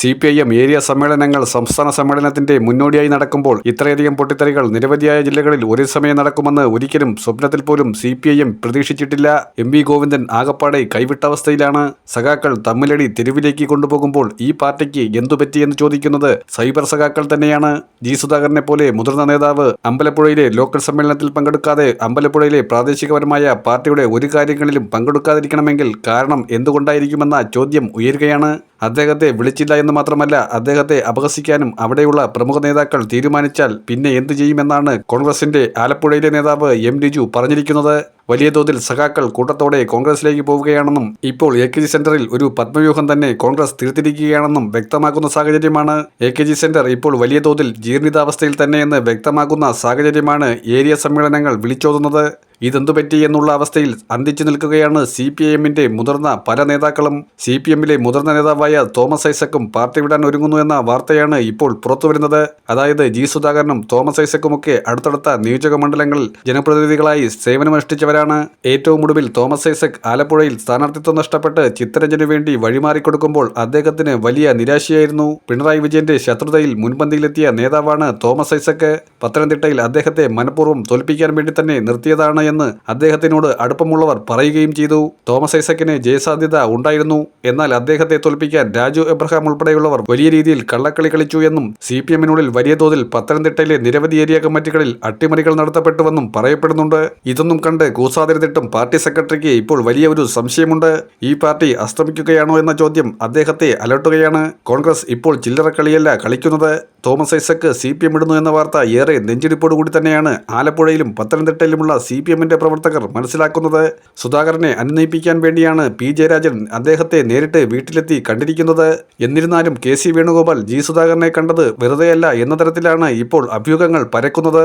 C P I M area സമ്മേളനങ്ങൾ സംസ്ഥാന സമ്മേളനത്തിന്റെ മുന്നോടിയായി നടക്കുമ്പോൾ ഇത്രയധികം പൊട്ടിത്തെറികൾ നിരവധിയായ ജില്ലകളിൽ ഒരേ സമയം നടക്കുമെന്ന് ഒരിക്കലും സ്വപ്നത്തിൽ പോലും സി പി ഐ എം പ്രതീക്ഷിച്ചിട്ടില്ല. എം വി ഗോവിന്ദൻ ആകപ്പാടെ കൈവിട്ട അവസ്ഥയിലാണ്. സഖാക്കൾ തമ്മിലടി തെരുവിലേക്ക് കൊണ്ടുപോകുമ്പോൾ ഈ പാർട്ടിക്ക് എന്തു പറ്റിയെന്ന് ചോദിക്കുന്നത് സൈബർ സഖാക്കൾ തന്നെയാണ്. ജി സുധാകരനെ പോലെ മുതിർന്ന നേതാവ് അമ്പലപ്പുഴയിലെ ലോക്കൽ സമ്മേളനത്തിൽ പങ്കെടുക്കാതെ അമ്പലപ്പുഴയിലെ പ്രാദേശികപരമായ പാർട്ടിയുടെ ഒരു കാര്യങ്ങളിലും പങ്കെടുക്കാതിരിക്കണമെങ്കിൽ കാരണം എന്തുകൊണ്ടായിരിക്കുമെന്ന ചോദ്യം ഉയരുകയാണ്. അദ്ദേഹത്തെ വിളിച്ചില്ല എന്ന് മാത്രമല്ല അദ്ദേഹത്തെ അപഹസിക്കാനും അവിടെയുള്ള പ്രമുഖ നേതാക്കൾ തീരുമാനിച്ചാൽ പിന്നെ എന്ത് ചെയ്യുമെന്നാണ് കോൺഗ്രസിന്റെ ആലപ്പുഴയിലെ നേതാവ് എം രിജു പറഞ്ഞിരിക്കുന്നത്. വലിയ തോതിൽ സഖാക്കൾ കൂട്ടത്തോടെ കോൺഗ്രസിലേക്ക് പോവുകയാണെന്നും ഇപ്പോൾ എ കെ ജി സെന്ററിൽ ഒരു പത്മവ്യൂഹം തന്നെ കോൺഗ്രസ് തീർത്തിരിക്കുകയാണെന്നും വ്യക്തമാക്കുന്ന സാഹചര്യമാണ്. എ കെ ജി സെന്റർ ഇപ്പോൾ വലിയ തോതിൽ ജീർണിതാവസ്ഥയിൽ തന്നെയെന്ന് വ്യക്തമാക്കുന്ന സാഹചര്യമാണ് ഏരിയ സമ്മേളനങ്ങൾ വിളിച്ചോതുന്നത്. ഇതെന്തു പറ്റി എന്നുള്ള അവസ്ഥയിൽ അന്തിച്ചു നിൽക്കുകയാണ് സി പി എമ്മിന്റെ മുതിർന്ന പല നേതാക്കളും. സി പി എമ്മിലെ മുതിർന്ന നേതാവായ തോമസ് ഐസക്കും പാർട്ടി വിടാൻ ഒരുങ്ങുന്നു എന്ന വാർത്തയാണ് ഇപ്പോൾ പുറത്തുവരുന്നത് അതായത് ജി സുധാകരനും തോമസ് ഐസക്കുമൊക്കെ അടുത്തടുത്ത നിയോജക മണ്ഡലങ്ങളിൽ ജനപ്രതിനിധികളായി സേവനമനുഷ്ഠിച്ചവരാണ്. ഏറ്റവും ഒടുവിൽ തോമസ് ഐസക് ആലപ്പുഴയിൽ സ്ഥാനാർത്ഥിത്വം നഷ്ടപ്പെട്ട് ചിത്തരഞ്ജനു വേണ്ടി വഴിമാറിക്കൊടുക്കുമ്പോൾ അദ്ദേഹത്തിന് വലിയ നിരാശയായിരുന്നു. പിണറായി വിജയന്റെ ശത്രുതയിൽ മുൻപന്തിയിലെത്തിയ നേതാവാണ് തോമസ് ഐസക്. പത്തനംതിട്ടയിൽ അദ്ദേഹത്തെ മനഃപൂർവം തോൽപ്പിക്കാൻ വേണ്ടി തന്നെ നിർത്തിയതാണ് എന്ന് അദ്ദേഹത്തിനോട് അടുപ്പമുള്ളവർ പറയുകയും ചെയ്തു. തോമസ് ഐസക്കിന് ജയസാധ്യത ഉണ്ടായിരുന്നു. എന്നാൽ അദ്ദേഹത്തെ തോൽപ്പിക്കാൻ രാജു എബ്രഹാം ഉൾപ്പെടെയുള്ളവർ വലിയ രീതിയിൽ കള്ളക്കളി കളിച്ചു എന്നും സി പി എമ്മിനുള്ളിൽ വലിയ തോതിൽ പത്തനംതിട്ടയിലെ നിരവധി ഏരിയ കമ്മിറ്റികളിൽ അട്ടിമറികൾ നടത്തപ്പെട്ടുവെന്നും പറയപ്പെടുന്നുണ്ട്. ഇതൊന്നും കണ്ട് കൂസാതിരുന്നിട്ടും പാർട്ടി സെക്രട്ടറിക്ക് ഇപ്പോൾ വലിയ ഒരു സംശയമുണ്ട്. ഈ പാർട്ടി അസ്തമിക്കുകയാണോ എന്ന ചോദ്യം അദ്ദേഹത്തെ അലട്ടുകയാണ്. കോൺഗ്രസ് ഇപ്പോൾ ചില്ലറ കളിയല്ല കളിക്കുന്നത്. Thomas Isaac C P M ഇടുന്നു എന്ന വാർത്ത ഏറെ നെഞ്ചിടിപ്പോടുകൂടി തന്നെയാണ് ആലപ്പുഴയിലും പത്തനംതിട്ടയിലുമുള്ള സി പി എമ്മിന്റെ പ്രവർത്തകർ മനസ്സിലാക്കുന്നത് സുധാകരനെ അനുനയിപ്പിക്കാൻ വേണ്ടിയാണ് പി. ജയരാജൻ അദ്ദേഹത്തെ നേരിട്ട് വീട്ടിലെത്തി കണ്ടിരിക്കുന്നത്. എന്നിരുന്നാലും കെ. സി. വേണുഗോപാൽ ജി. സുധാകരനെ കണ്ടത് വെറുതെയല്ല എന്ന തരത്തിലാണ് ഇപ്പോൾ അഭ്യൂഹങ്ങൾ പരക്കുന്നത്.